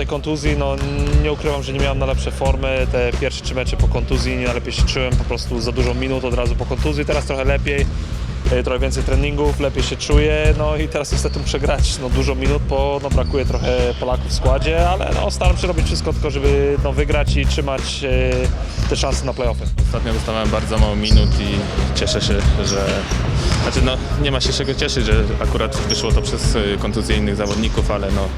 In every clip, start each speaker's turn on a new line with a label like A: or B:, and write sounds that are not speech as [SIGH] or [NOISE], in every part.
A: tej kontuzji, no nie ukrywam, że nie miałem najlepszej formy. Te pierwsze trzy mecze po kontuzji nie najlepiej się czułem, po prostu za dużo minut od razu po kontuzji. Teraz trochę lepiej, e, trochę więcej treningów, lepiej się czuję. No i teraz niestety muszę grać no, dużo minut, bo no, brakuje trochę Polaków w składzie, ale no, staram się robić wszystko tylko, żeby no, wygrać i trzymać e, te szanse na playoffy.
B: Ostatnio dostawałem bardzo mało minut i cieszę się, że. Znaczy, no, nie ma się czego cieszyć, że akurat wyszło to przez y, kontuzję innych zawodników, ale no,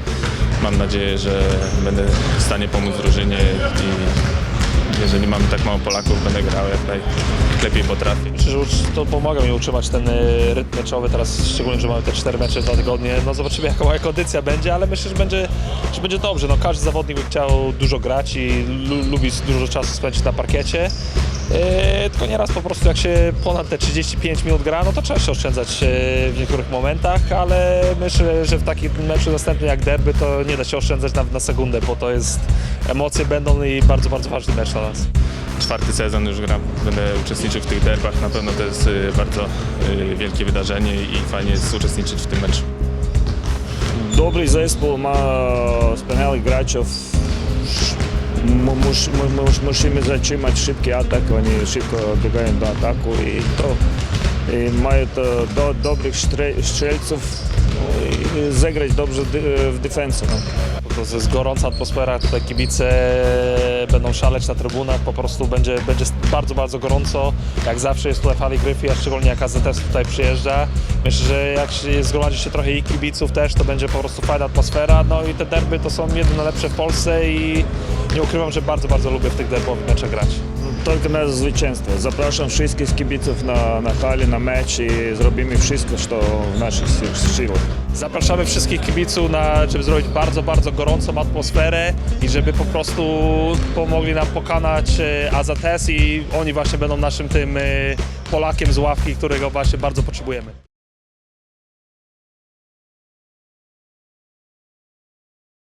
B: mam nadzieję, że będę w stanie pomóc drużynie i jeżeli mamy tak mało Polaków, będę grał jak najlepiej potrafię.
A: Myślę, że to pomaga mi utrzymać ten e, rytm meczowy teraz, szczególnie, że mamy te cztery mecze w dwa tygodnie. No zobaczymy [LAUGHS] jaka moja kondycja będzie, ale myślę, że będzie, że będzie dobrze. No, każdy zawodnik by chciał dużo grać i lu lubi dużo czasu spędzić na parkiecie. Yy, tylko nieraz po prostu jak się ponad te 35 minut gra, no to trzeba się oszczędzać e, w niektórych momentach, ale myślę, że w takim meczu następnym jak derby to nie da się oszczędzać nawet na sekundę, bo to jest emocje będą i bardzo, bardzo ważny mecz dla nas.
B: Czwarty sezon już gram, będę uczestniczył w tych derbach, na pewno to jest e, bardzo wielkie wydarzenie i fajnie jest uczestniczyć w tym meczu.
C: Dobry zespół ma wspaniałych graczów, muš, muš, mušimi začimati šibki atak, oni šibko dobegaju do ataku i to. I imaju do, dobrih štre, štrelcov no, i zagrać dobrze w defensie. No.
A: To jest gorąca atmosfera, tutaj kibice będą szaleć na trybunach, po prostu będzie, będzie bardzo, bardzo gorąco. Jak zawsze jest tutaj w hali Gryfy, a szczególnie jak AZS tutaj przyjeżdża. Myślę, że jak się zgromadzi się trochę i kibiców też, to będzie po prostu fajna atmosfera. No i te derby to są jedne najlepsze w Polsce i nie ukrywam, że bardzo, bardzo lubię w tych derbowych meczach grać.
C: Tylko na zwycięstwo. Zapraszam wszystkich kibiców na, na hali, na mecz i zrobimy wszystko, co w naszych si- siłach.
A: Zapraszamy wszystkich kibiców, na, żeby zrobić bardzo, bardzo gorącą atmosferę i żeby po prostu pomogli nam pokonać e, AZS i oni właśnie będą naszym tym e, Polakiem z ławki, którego właśnie bardzo potrzebujemy.